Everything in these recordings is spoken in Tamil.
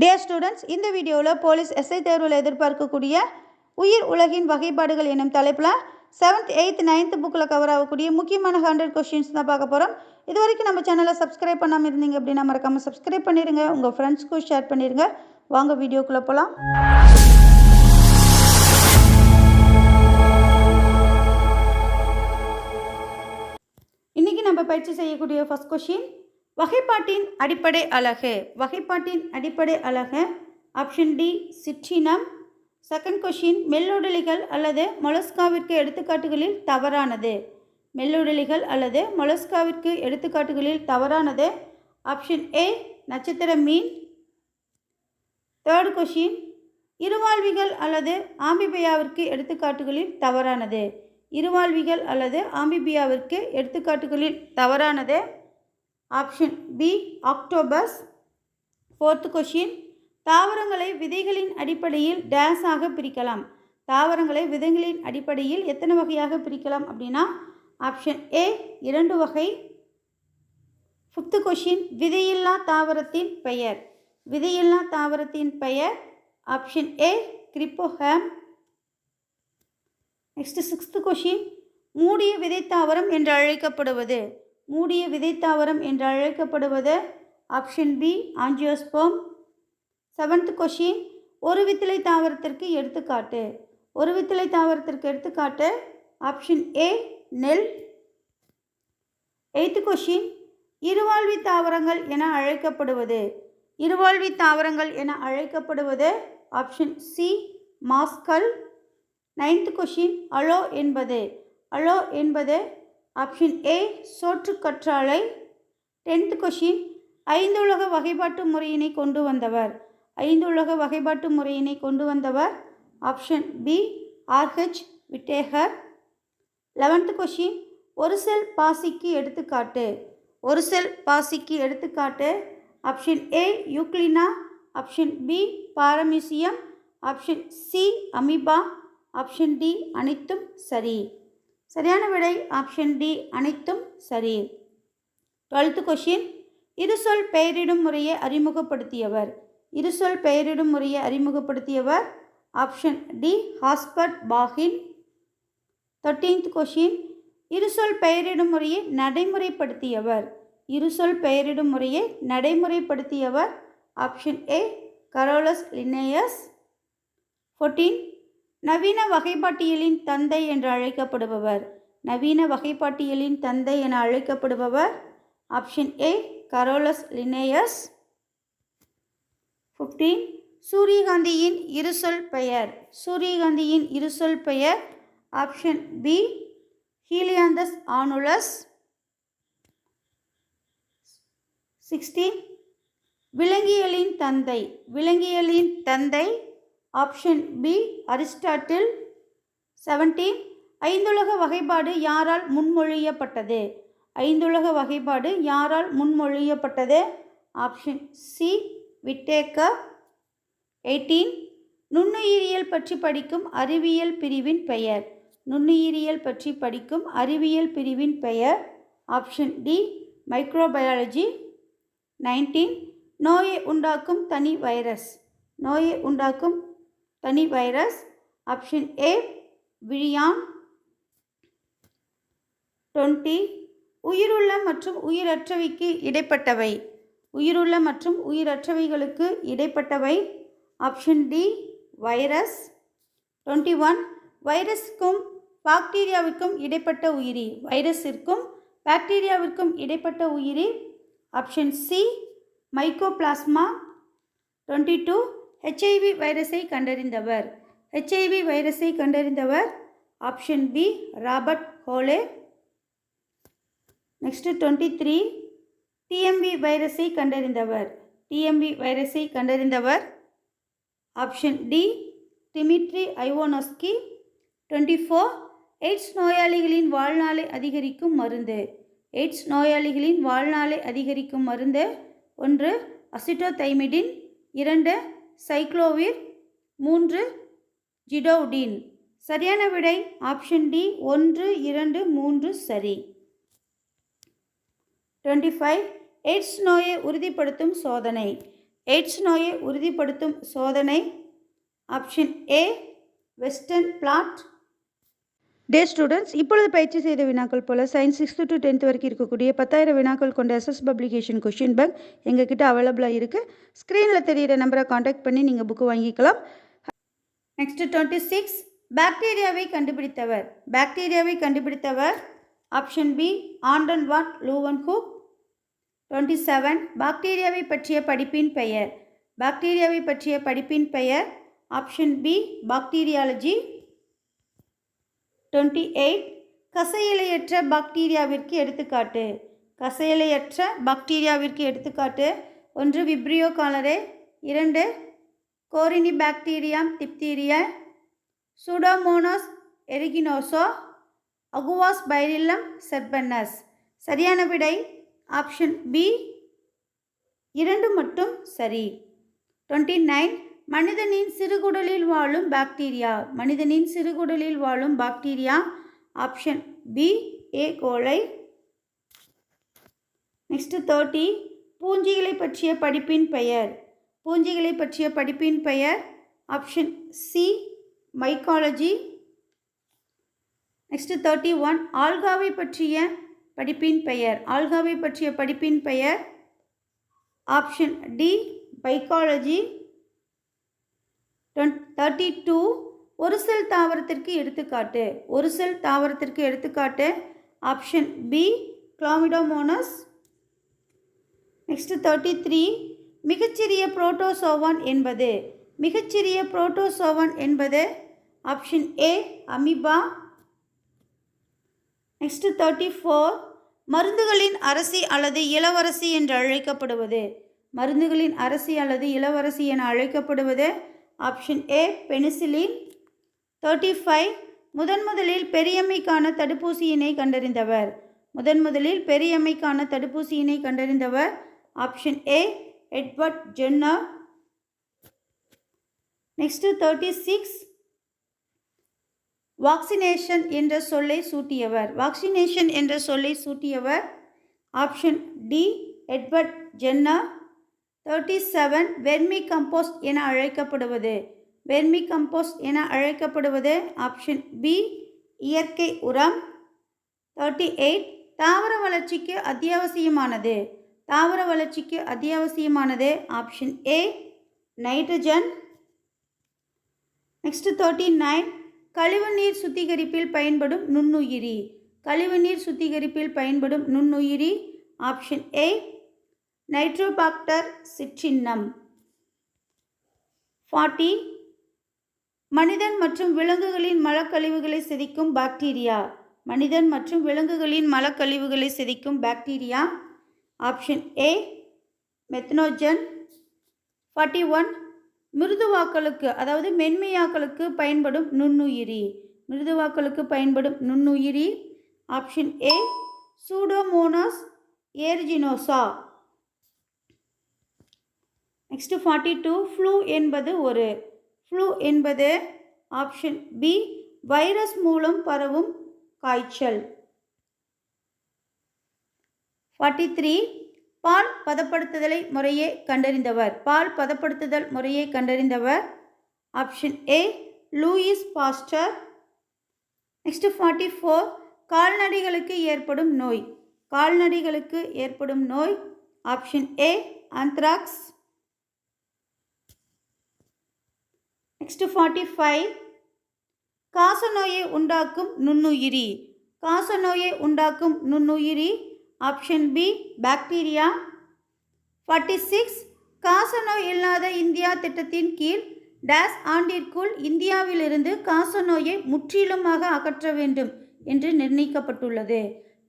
டே ஸ்டூடெண்ட்ஸ் இந்த வீடியோவில் போலீஸ் எஸ்ஐ தேர்வில் எதிர்பார்க்கக்கூடிய உயிர் உலகின் வகைப்பாடுகள் என்னும் தலைப்பில் செவன்த் எயித் நைன்த் புக்கில் கவர் ஆகக்கூடிய முக்கியமான ஹண்ட்ரட் கொஷின்ஸ் தான் பார்க்க போகிறோம் இது வரைக்கும் நம்ம சேனலை சப்ஸ்கிரைப் பண்ணாமல் இருந்தீங்க அப்படின்னா மறக்காமல் சப்ஸ்கிரைப் பண்ணிடுங்க உங்கள் ஃப்ரெண்ட்ஸ்க்கும் ஷேர் பண்ணிடுங்க வாங்க வீடியோக்குள்ளே போகலாம் இன்றைக்கி நம்ம பயிற்சி செய்யக்கூடிய ஃபர்ஸ்ட் கொஷின் வகைப்பாட்டின் அடிப்படை அலகு வகைப்பாட்டின் அடிப்படை அலகு ஆப்ஷன் டி சிற்றினம். செகண்ட் கொஷின் மெல்லுடலிகள் அல்லது மொலஸ்காவிற்கு எடுத்துக்காட்டுகளில் தவறானது. மெல்லுடலிகள் அல்லது மொலஸ்காவிற்கு எடுத்துக்காட்டுகளில் தவறானது. ஆப்ஷன் ஏ நட்சத்திர மீன். தேர்ட் கொஷின் இருவாழ்விகள் அல்லது ஆம்பிபியாவிற்கு எடுத்துக்காட்டுகளில் தவறானது. இருவாழ்விகள் அல்லது ஆம்பிபியாவிற்கு எடுத்துக்காட்டுகளில் தவறானது. Option B octopus fourth question தாவரங்களை விதைகளின் அடிப்படையில் டேஸாக பிரிக்கலாம். தாவரங்களை விதைகளின் அடிப்படையில் எத்தனை வகையாக பிரிக்கலாம் அப்படின்னா ஆப்ஷன் ஏ இரண்டு வகை. ஃபிஃப்த்து கொஷின் விதையில்லா தாவரத்தின் பெயர். விதையில்லா தாவரத்தின் பெயர் option A cryptogam next sixth question மூடிய விதைத்தாவரம் என்று அழைக்கப்படுவது. மூடிய விதைத்தாவரம் என்று அழைக்கப்படுவது option B angiosperm seventh question ஒரு வித்திலை தாவரத்திற்கு எடுத்துக்காட்டு. ஒரு வித்திலை தாவரத்திற்கு எடுத்துக்காட்டு ஆப்ஷன் ஏ நெல். எய்த்து கொஷின் இருவாழ்வி தாவரங்கள் என அழைக்கப்படுவது. இருவாழ்வி தாவரங்கள் என அழைக்கப்படுவது option C மாஸ்கல். Ninth question aloe என்பது. அலோ என்பது ஆப்ஷன் ஏ சோற்று கற்றாழை. டென்த் கொஷின் ஐந்துலக வகைப்பாட்டு முறையினை கொண்டு வந்தவர். ஐந்துலக வகைப்பாட்டு முறையினை கொண்டு வந்தவர். Option B R H Whittaker. Eleventh question ஒரு செல் பாசிக்கு எடுத்துக்காட்டு. ஒரு செல் பாசிக்கு எடுத்துக்காட்டு. Option A euglena. Option B paramecium. Option C amoeba. Option D அனைத்தும் சரி. சரியான விடை ஆப்ஷன் டி அனைத்தும் சரி. டுவெல்த்து கொஷின் இருசொல் பெயரிடும் முறையை அறிமுகப்படுத்தியவர். இருசொல் பெயரிடும் முறையை அறிமுகப்படுத்தியவர். Option D Gaspard Bauhin thirteenth question இருசொல் பெயரிடும் முறையை நடைமுறைப்படுத்தியவர். இருசொல் பெயரிடும் முறையை நடைமுறைப்படுத்தியவர். Option A Carolus Linnaeus fourteen நவீன வகைப்பாட்டியலின் தந்தை என்று அழைக்கப்படுபவர். நவீன வகைப்பாட்டியலின் தந்தை என அழைக்கப்படுபவர் option A Carolus Linnaeus. Fifteen சூரியகாந்தியின் இருசொல் பெயர். சூரியகாந்தியின் இருசொல் பெயர் option B Helianthus annuus. Sixteen விலங்கியலின் தந்தை. விலங்கியலின் தந்தை ஆப்ஷன் பி அரிஸ்டாட்டில் செவன்டீன் ஐந்துலக வகைப்பாடு யாரால் முன்மொழியப்பட்டது? ஐந்துலக வகைப்பாடு யாரால் முன்மொழியப்பட்டது? Option C Whittaker. எயிட்டீன் நுண்ணுயிரியல் பற்றி படிக்கும் அறிவியல் பிரிவின் பெயர். நுண்ணுயிரியல் பற்றி படிக்கும் அறிவியல் பிரிவின் பெயர். ஆப்ஷன் டி மைக்ரோபயாலஜி நைன்டீன் நோயை உண்டாக்கும் தனி வைரஸ். நோயை உண்டாக்கும் தனி virus option A virion twenty உயிருள்ள மற்றும் உயிரற்றவைக்கு இடைப்பட்டவை. உயிருள்ள மற்றும் உயிரற்றவைகளுக்கு இடைப்பட்டவை. Option D virus. Twenty one வைரஸுக்கும் பாக்டீரியாவிற்கும் இடைப்பட்ட உயிரி. வைரஸிற்கும் பாக்டீரியாவிற்கும் இடைப்பட்ட உயிரி. Option C mycoplasma twenty two HIV வைரஸை கண்டறிந்தவர். ஹெச்ஐவி வைரஸை கண்டறிந்தவர். Option B Robert Holley next twenty three TMV வைரஸை கண்டறிந்தவர். டிஎம்பி வைரஸை கண்டறிந்தவர். Option D Dmitri Ivanovsky twenty four AIDS நோயாளிகளின் வாழ்நாளை அதிகரிக்கும் மருந்து. எய்ட்ஸ் நோயாளிகளின் வாழ்நாளை அதிகரிக்கும் மருந்து. ஒன்று அசிட்டோதைமிடின். இரண்டு சைக்ளோவிர் மூன்று ஜிடோடின். சரியான விடை? ஆப்ஷன் டி ஒன்று இரண்டு மூன்று சரி. Twenty five. எய்ட்ஸ் நோயை உறுதிப்படுத்தும் சோதனை. எய்ட்ஸ் நோயை உறுதிப்படுத்தும் சோதனை. Option A western blot day students இப்பொழுது பயிற்சி செய்த வினாக்கள் போல் சயின்ஸ் சிக்ஸ்த்து டு டென்த் வரைக்கும் இருக்கக்கூடிய பத்தாயிரம் வினாக்கள் கொண்ட எஸ்எஸ் பப்ளிகேஷன் கொஷின் பேங்க் எங்ககிட்ட அவைலபிளாக இருக்குது ஸ்க்ரீனில் தெரியிற நம்பரை காண்டாக்ட் பண்ணி நீங்கள் புக்கு வாங்கிக்கலாம். நெக்ஸ்ட் டுவெண்ட்டி சிக்ஸ் பாக்டீரியாவை கண்டுபிடித்தவர். பாக்டீரியாவை கண்டுபிடித்தவர். Option B Anton van Leeuwenhoek twenty seven பாக்டீரியாவை பற்றிய படிப்பின் பெயர். பாக்டீரியாவை பற்றிய படிப்பின் பெயர். Option B bacteriology twenty eight கசையிலையற்ற பாக்டீரியாவிற்கு எடுத்துக்காட்டு. கசையிலையற்ற பாக்டீரியாவிற்கு எடுத்துக்காட்டு. ஒன்று விப்ரியோ காலரே. இரண்டு கோரினி பாக்டீரியாம் டிப்தீரிய சூடோமோனோஸ் எரிகினோசோ. அகுவாஸ் பைரில்லம் செர்பன்னஸ். சரியான விடை ஆப்ஷன் பி. இரண்டு மட்டும் சரி. டுவெண்ட்டி நைன் மனிதனின் சிறுகுடலில் வாழும் பாக்டீரியா மனிதனின் சிறுகுடலில் வாழும் பாக்டீரியா ஆப்ஷன் பி ஏ கோலை நெக்ஸ்ட் தேர்ட்டி பூஞ்சிகளை பற்றிய படிப்பின் பெயர். பூஞ்சிகளை பற்றிய படிப்பின் பெயர். Option C mycology next thirty one ஆல்காவை பற்றிய படிப்பின் பெயர். ஆல்காவை பற்றிய படிப்பின் பெயர். Option D phycology thirty two ஒரு செல் தாவரத்திற்கு எடுத்துக்காட்டு. ஒரு செல் தாவரத்திற்கு எடுத்துக்காட்டு. Option B chlamydomonas next thirty three மிகச்சிறிய புரோட்டோசோவான் என்பது. மிகச்சிறிய புரோட்டோசோவான் என்பது. Option A amoeba next thirty four மருந்துகளின் அரசி அல்லது இளவரசி என்று அழைக்கப்படுவது. மருந்துகளின் அரசி அல்லது இளவரசி என அழைக்கப்படுவது. Option A penicillin. Thirty five முதன் முதலில் பெரியம்மைக்கான தடுப்பூசியினை கண்டறிந்தவர். முதன் முதலில் பெரியம்மைக்கான தடுப்பூசியினை கண்டறிந்தவர். Option A Edward Jenner next thirty six vaccination என்ற சொல்லை சூட்டியவர். வாக்சினேஷன் என்ற சொல்லை சூட்டியவர். Option D Edward Jenner thirty seven vermicompost என அழைக்கப்படுவது. வெர்மி கம்போஸ்ட் என அழைக்கப்படுவது ஆப்ஷன் பி இயற்கை உரம். தேர்ட்டி எயிட் தாவர வளர்ச்சிக்கு அத்தியாவசியமானது. தாவர வளர்ச்சிக்கு அத்தியாவசியமானது option A nitrogen next thirty nine கழிவுநீர் சுத்திகரிப்பில் பயன்படும் நுண்ணுயிரி. கழிவுநீர் சுத்திகரிப்பில் பயன்படும் நுண்ணுயிரி ஆப்ஷன் ஏ நைட்ரோபாக்டர் சிற்றின்னம். ஃபார்ட்டி மனிதன் மற்றும் விலங்குகளின் மலக்கழிவுகளை சிதைக்கும் பாக்டீரியா. மனிதன் மற்றும் விலங்குகளின் மலக்கழிவுகளை சிதைக்கும் bacteria. Option A methanogen forty one மிருதுவாக்களுக்கு அதாவது மென்மையாக்களுக்கு பயன்படும் நுண்ணுயிரி. மிருதுவாக்களுக்கு பயன்படும் நுண்ணுயிரி. Option A pseudomonas aeruginosa. Next forty two flu என்பது ஒரு. ஃப்ளூ என்பது ஆப்ஷன் பி வைரஸ் மூலம் பரவும் காய்ச்சல். ஃபார்ட்டி த்ரீ பால் பதப்படுத்துதலை முறையே கண்டறிந்தவர். பால் பதப்படுத்துதல் முறையை கண்டறிந்தவர். Option A Louis Pasteur next forty four கால்நடைகளுக்கு ஏற்படும் நோய். கால்நடைகளுக்கு ஏற்படும் நோய். Option A anthrax next forty five. காசநோயை உண்டாக்கும் நுண்ணுயிரி. காசநோயை உண்டாக்கும் நுண்ணுயிரி. Option B bacteria. Forty six காசநோய் இல்லாத இந்தியா திட்டத்தின் கீழ் டேஸ் ஆண்டிற்குள் இந்தியாவிலிருந்து காசநோயை முற்றிலுமாக அகற்ற வேண்டும் என்று நிர்ணயிக்கப்பட்டுள்ளது.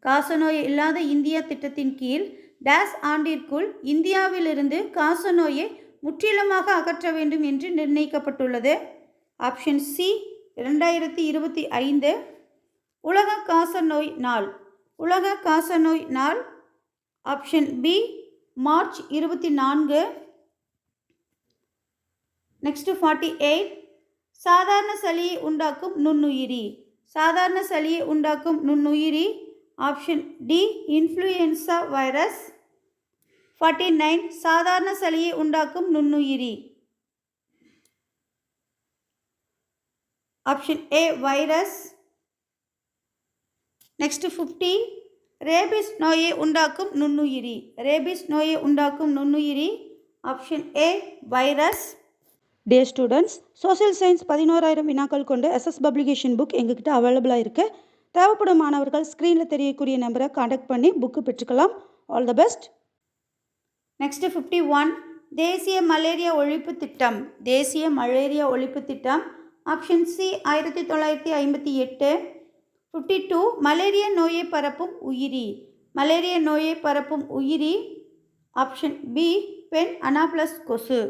காசநோய் இல்லாத இந்தியா திட்டத்தின் கீழ் டேஸ் ஆண்டிற்குள் இந்தியாவிலிருந்து காசநோயை முற்றிலுமாக அகற்ற வேண்டும் என்று நிர்ணயிக்கப்பட்டுள்ளது. ஆப்ஷன் சி இரண்டாயிரத்தி இருபத்தி ஐந்து. உலக காசநோய் நாள். உலக காசநோய் நாள். ஆப்ஷன் பி மார்ச் இருபத்தி நான்கு. Next forty eight. சாதாரண சளியை உண்டாக்கும் நுண்ணுயிரி. சாதாரண சளியை உண்டாக்கும் நுண்ணுயிரி. Option D influenza virus. Forty nine சாதாரண சளியை உண்டாக்கும் நுண்ணுயிரி. Option A virus next fifty rabies நோயை உண்டாக்கும் நுண்ணுயிரி. ரேபிஸ் நோயை உண்டாக்கும் நுண்ணுயிரி. Option A virus day students social science பதினோராயிரம் வினாக்கள் கொண்டு எஸ்எஸ் பப்ளிகேஷன் புக் எங்ககிட்ட அவைலபிளாக இருக்குது தேவைப்படும் மாணவர்கள் ஸ்க்ரீனில் தெரியக்கூடிய நம்பரை காண்டாக்ட் பண்ணி book பெற்றுக்கலாம். All the best next fifty one தேசிய மலேரியா ஒழிப்பு திட்டம். தேசிய மலேரியா ஒழிப்பு திட்டம். ஆப்ஷன் சி ஆயிரத்தி தொள்ளாயிரத்தி ஐம்பத்தி எட்டு. ஃபிஃப்டி டூ மலேரியா நோயை பரப்பும் உயிரி. மலேரியா நோயை பரப்பும் உயிரி. ஆப்ஷன் பி பெண் அனாப்ளஸ் கொசு.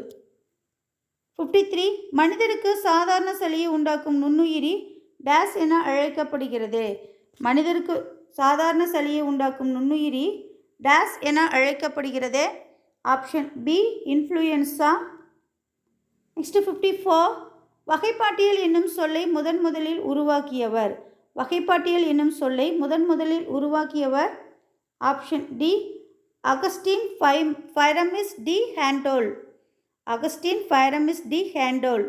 ஃபிஃப்டி த்ரீ மனிதருக்கு சாதாரண சளியை உண்டாக்கும் நுண்ணுயிரி டேஸ் என அழைக்கப்படுகிறது. மனிதருக்கு சாதாரண சளியை உண்டாக்கும் நுண்ணுயிரி டேஸ் என அழைக்கப்படுகிறது. Option B influenza next fifty four வகைப்பாட்டியல் என்னும் சொல்லை முதன் முதலில் உருவாக்கியவர். வகைப்பாட்டியல் என்னும் சொல்லை முதன் முதலில் உருவாக்கியவர். Option D Augustin five Pyramus de Candolle Augustin Pyramus de Candolle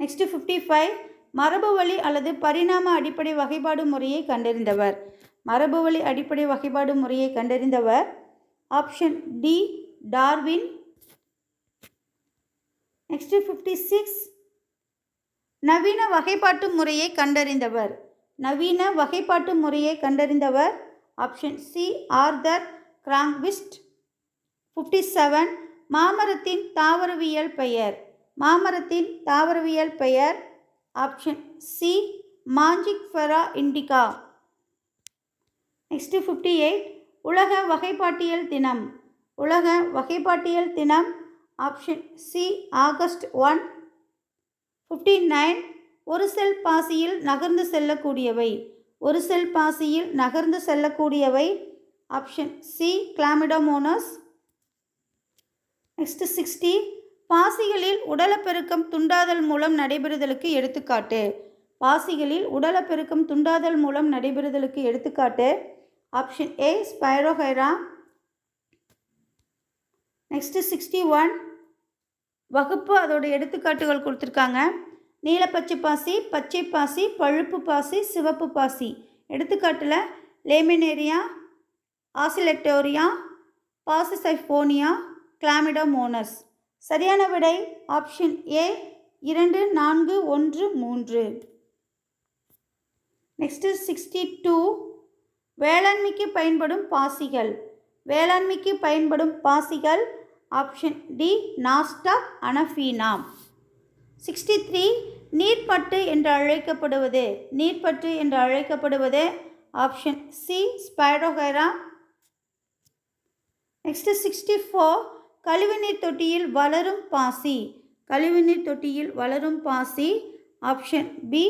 next fifty five மரபு வழி அல்லது பரிணாம அடிப்படை வகைப்பாடு முறையை கண்டறிந்தவர். மரபு வழி அடிப்படை வகைப்பாடு முறையை கண்டறிந்தவர் option D Darwin next fifty six நவீன வகைப்பாட்டு முறையை கண்டறிந்தவர். நவீன வகைப்பாட்டு முறையை கண்டறிந்தவர். Option C Arthur Cronquist fifty seven மாமரத்தின் தாவரவியல் பெயர். மாமரத்தின் தாவரவியல் பெயர். Option C mangifera indica next fifty eight உலக வகைப்பாட்டியல் தினம். உலக வகைப்பாட்டியல் தினம் option C August one fifty nine ஒரு செல் பாசியில் நகர்ந்து செல்லக்கூடியவை. ஒரு செல் பாசியில் நகர்ந்து செல்லக்கூடியவை. Option C chlamydomonas next sixty பாசிகளில் உடலப்பெருக்கம் துண்டாதல் மூலம் நடைபெறுதலுக்கு எடுத்துக்காட்டு. பாசிகளில் உடலப்பெருக்கம் துண்டாதல் மூலம் நடைபெறுதலுக்கு எடுத்துக்காட்டு. Option A spirogyra next sixty one வகுப்பு அதோட எடுத்துக்காட்டுகள் கொடுத்துருக்காங்க. நீலப்பச்சை பாசி பச்சை பாசி பழுப்பு பாசி சிவப்பு பாசி. எடுத்துக்காட்டில் லேமினேரியா ஆசிலெட்டோரியா பாசிசைஃபோனியா கிளாமிடோமோனஸ் சரியான விடை ஆப்ஷன் ஏ இரண்டு நான்கு ஒன்று மூன்று. நெக்ஸ்ட்டு சிக்ஸ்டி டூ வேளாண்மைக்கு பயன்படும் பாசிகள். வேளாண்மைக்கு பயன்படும் பாசிகள் ஆப்ஷன் டி நாஸ்டா அனஃபீனாம் சிக்ஸ்டி த்ரீ நீர்ப்பட்டு என்று அழைக்கப்படுவது. நீர்ப்பட்டு என்று அழைக்கப்படுவது option C spirogyra next sixty four கழிவுநீர் தொட்டியில் வளரும் பாசி. கழிவுநீர் தொட்டியில் வளரும் பாசி option B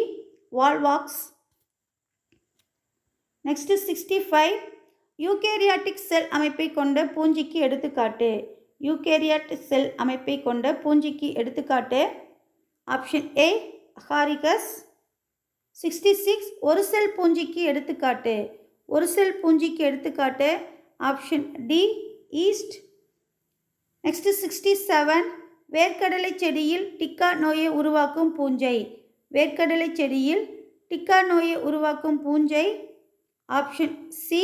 volvox. Next sixty five eukaryotic cell அமைப்பை கொண்ட பூஞ்சிக்கு எடுத்துக்காட்டு. யூகேரியாட்டிக் செல் அமைப்பை கொண்ட பூஞ்சிக்கு எடுத்துக்காட்டு. Option A agaricus sixty six ஒரு செல் பூஞ்சிக்கு எடுத்துக்காட்டு. ஒரு செல் பூஞ்சிக்கு எடுத்துக்காட்டு. Option D yeast next sixty seven வேர்க்கடலை செடியில் டிக்கா நோயை உருவாக்கும் பூஞ்சை. வேர்க்கடலை செடியில் டிக்கா நோயை உருவாக்கும் பூஞ்சை. Option C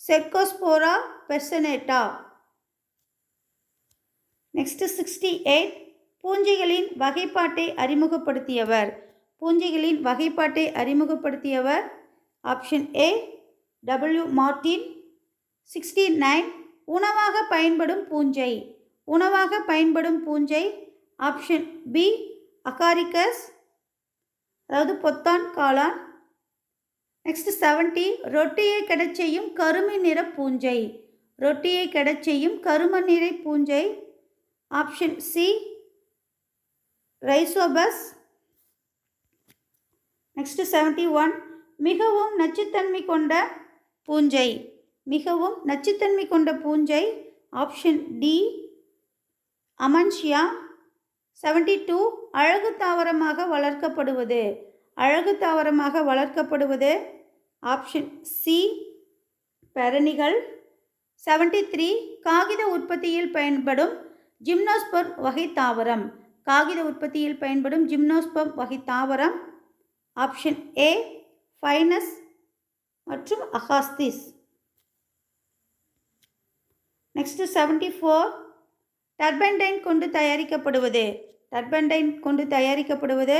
cercospora personata next sixty eight பூஞ்சைகளின் வகைப்பாட்டை அறிமுகப்படுத்தியவர். பூஞ்சைகளின் வகைப்பாட்டை அறிமுகப்படுத்தியவர். Option A W Martin sixty nine உணவாக பயன்படும் பூஞ்சை. உணவாக பயன்படும் பூஞ்சை. ஆப்ஷன் பி அகாரிகஸ் அதாவது பொத்தான் காளான். நெக்ஸ்ட் செவன்ட்டி ரொட்டியை கெடச் செய்யும் கருமை நிற பூஞ்சை. ரொட்டியை கெடச் செய்யும் கரும நிற பூஞ்சை. Option C rhizopus next seventy one மிகவும் நச்சுத்தன்மை கொண்ட பூஞ்சை. மிகவும் நச்சுத்தன்மை கொண்ட பூஞ்சை. Option D amanita seventy two அழகு தாவரமாக வளர்க்கப்படுவது. அழகு தாவரமாக வளர்க்கப்படுவது ஆப்ஷன் சி. பரணிகள். Seventy three. காகித உற்பத்தியில் பயன்படும் ஜிம்னோஸ்பர்ம் வகை தாவரம். காகித உற்பத்தியில் பயன்படும் ஜிம்னோஸ்பர்ம் வகை தாவரம். Option A. ஃபைனஸ் மற்றும் agathis. Next seventy four. Turpentine கொண்டு தயாரிக்கப்படுவது. டர்பன்டைன் கொண்டு தயாரிக்கப்படுவது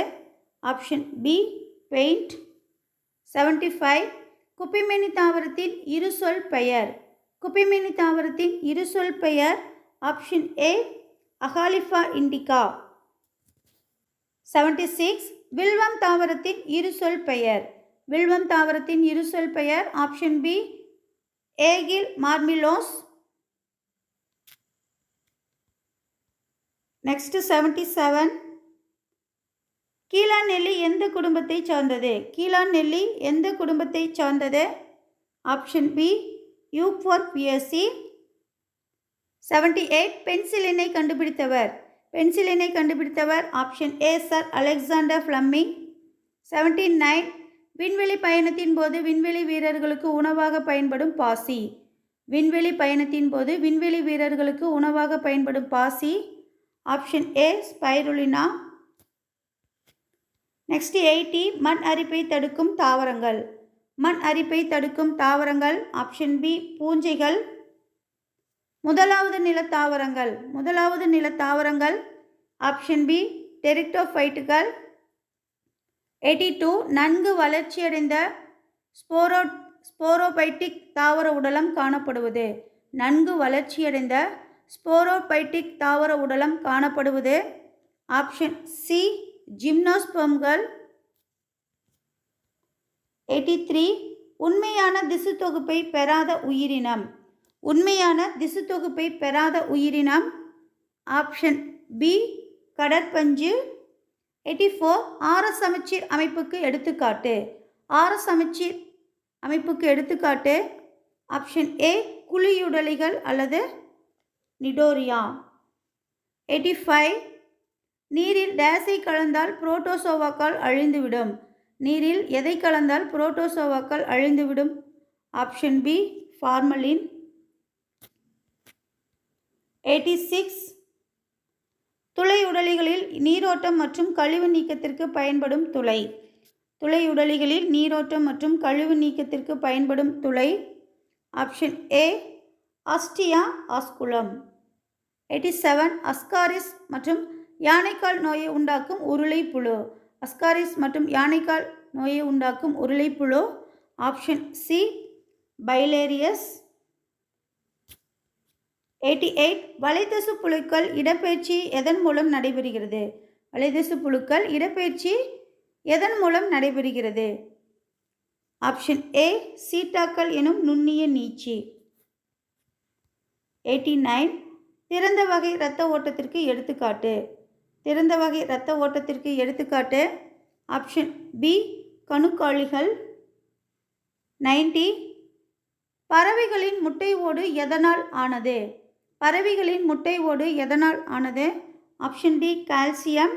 option B paint. Seventy five குப்பிமேனி தாவரத்தின் இருசொல் பெயர். குப்பிமேனி தாவரத்தின் இருசொல் பெயர் option A acalypha indica. Seventy six வில்வம் தாவரத்தின் இருசொல் பெயர். வில்வம் தாவரத்தின் இருசொல் பெயர் option B aegle marmelos. Next seventy seven கீழான் நெல்லி எந்த குடும்பத்தை சார்ந்தது? கீழான் நெல்லி எந்த குடும்பத்தை சார்ந்தது? ஆப்ஷன் பி யூக்வார் பிஎஸ்சி செவன்டி எயிட் பென்சிலினை கண்டுபிடித்தவர். பென்சிலினை கண்டுபிடித்தவர். Option A sir Alexander Fleming seventy nine விண்வெளி பயணத்தின் போது விண்வெளி வீரர்களுக்கு உணவாக பயன்படும் பாசி. விண்வெளி பயணத்தின் போது விண்வெளி வீரர்களுக்கு உணவாக பயன்படும் பாசி. Option A spirulina next eighty மண் அரிப்பை தடுக்கும் தாவரங்கள். மண் அரிப்பை தடுக்கும் தாவரங்கள் ஆப்ஷன் பி பூஞ்சைகள். முதலாவது நில தாவரங்கள். முதலாவது நில தாவரங்கள் ஆப்ஷன் பி டெரிக்டோஃபைட்டுகள் எயிட்டி டூ நன்கு வளர்ச்சியடைந்த ஸ்போரோ ஸ்போரோபைட்டிக் தாவர உடலம் காணப்படுவது. நன்கு வளர்ச்சியடைந்த ஸ்போரோபைட்டிக் தாவர உடலம் காணப்படுவது. ஆப்ஷன் சி ஜிம்னோஸ்பம்கள் எயிட்டி த்ரீ உண்மையான திசு தொகுப்பை பெறாத உயிரினம். உண்மையான திசு தொகுப்பை பெறாத உயிரினம். ஆப்ஷன் பி கடற்பஞ்சு. எயிட்டி ஃபோர் ஆர சமச்சீர் அமைப்புக்கு எடுத்துக்காட்டு. ஆர சமச்சீர் அமைப்புக்கு எடுத்துக்காட்டு. ஆப்ஷன் ஏ குழியுடலிகள் அல்லது நிடோரியா. எயிட்டி ஃபைவ் நீரில் டேஸை கலந்தால் புரோட்டோசோவாக்கள் அழிந்துவிடும். நீரில் எதை கலந்தால் புரோட்டோசோவாக்கள் அழிந்துவிடும்? Option B formalin. Eighty six. துளை உடலிகளில் நீரோட்டம் மற்றும் கழிவு நீக்கத்திற்கு பயன்படும் துளை. துளை உடலிகளில் நீரோட்டம் மற்றும் கழிவு நீக்கத்திற்கு பயன்படும் துளை. Option A ostia osculum. Eighty seven ascaris மற்றும் யானைக்கால் நோயை உண்டாக்கும் உருளை புழு. அஸ்காரிஸ் மற்றும் யானைக்கால் நோயை உண்டாக்கும் உருளை புழு. ஆப்ஷன் சி பைலேரியஸ். எயிட்டி எயிட் வலைதசு புழுக்கள் இடப்பெயர்ச்சி எதன் மூலம் நடைபெறுகிறது? வலைதசு புழுக்கள் இடப்பெயர்ச்சி எதன் மூலம் நடைபெறுகிறது? ஆப்ஷன் ஏ சீட்டாக்கள் எனும் நுண்ணிய நீச்சி. எயிட்டி நைன் திறந்த வகை இரத்த ஓட்டத்திற்கு எடுத்துக்காட்டு. திறந்த வகை இரத்த ஓட்டத்திற்கு எடுத்துக்காட்டு ஆப்ஷன் பி கணுக்காளிகள் நைன்டி பறவைகளின் முட்டை ஓடு எதனால் ஆனது? பறவைகளின் முட்டை ஓடு எதனால் ஆனது? Option D calcium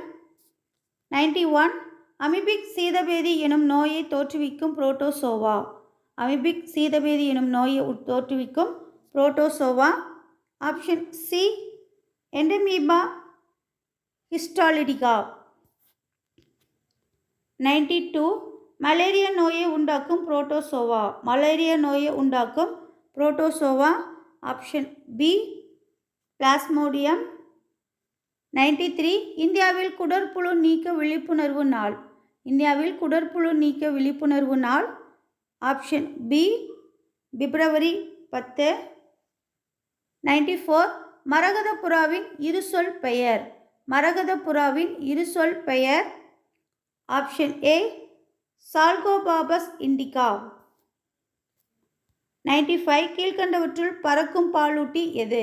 ninety one amoebic சீதபேதி எனும் நோயை தோற்றுவிக்கும் புரோட்டோசோவா. அமிபிக் சீதபேதி எனும் நோயை தோற்றுவிக்கும் protozoa. Option C entamoeba histolytica. Ninety two malaria நோயை உண்டாக்கும் புரோட்டோசோவா. மலேரியா நோயை உண்டாக்கும் protozoa. Option B plasmodium. Ninety three இந்தியாவில் குடற்புழு நீக்க விழிப்புணர்வு நாள். இந்தியாவில் குடற்புழு நீக்க விழிப்புணர்வு நாள். ஆப்ஷன் பி பிப்ரவரி பத்து. நைன்டி ஃபோர் மரகதபுராவின் இருசொல் பெயர். மரகதபுராவின் இரு இருசொல் பெயர் option A chalcophaps indica. Ninety five கீழ்கண்டவற்றுள் பறக்கும் பாலூட்டி எது?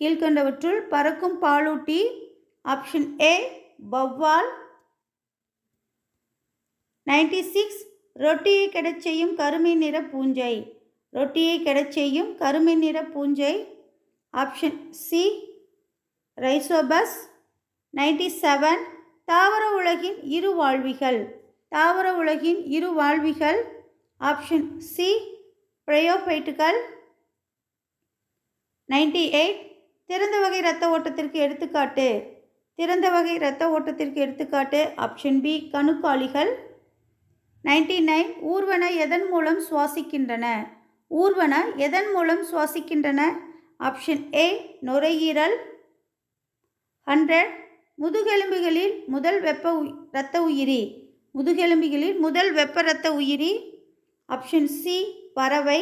கீழ்கண்டவற்றுள் பறக்கும் பாலூட்டி ஆப்ஷன் ஏ பவ்வால் நைன்டி சிக்ஸ் ரொட்டியை கெடச் செய்யும் கருமை நிற பூஞ்சை. ரொட்டியை கெடச் செய்யும் கருமை நிற பூஞ்சை. Option C rhizopus. Ninety seven தாவர உலகின் இரு வாழ்விகள். தாவர உலகின் இரு வாழ்விகள். ஆப்ஷன் சி பிரயோபைட்டுகள். நைன்டி எயிட் திறந்த வகை இரத்த ஓட்டத்திற்கு எடுத்துக்காட்டு. திறந்த வகை இரத்த ஓட்டத்திற்கு எடுத்துக்காட்டு. ஆப்ஷன் பி கணுக்காலிகள். நைன்டி நைன் ஊர்வன எதன் மூலம் சுவாசிக்கின்றன? ஊர்வன எதன் மூலம் சுவாசிக்கின்றன? ஆப்ஷன் ஏ நுரையீரல். ஹண்ட்ரட் முதுகெலும்புகளில் முதல் வெப்ப இரத்த உயிரி. முதுகெலும்புகளில் முதல் வெப்ப இரத்த உயிரி. ஆப்ஷன் சி பறவை.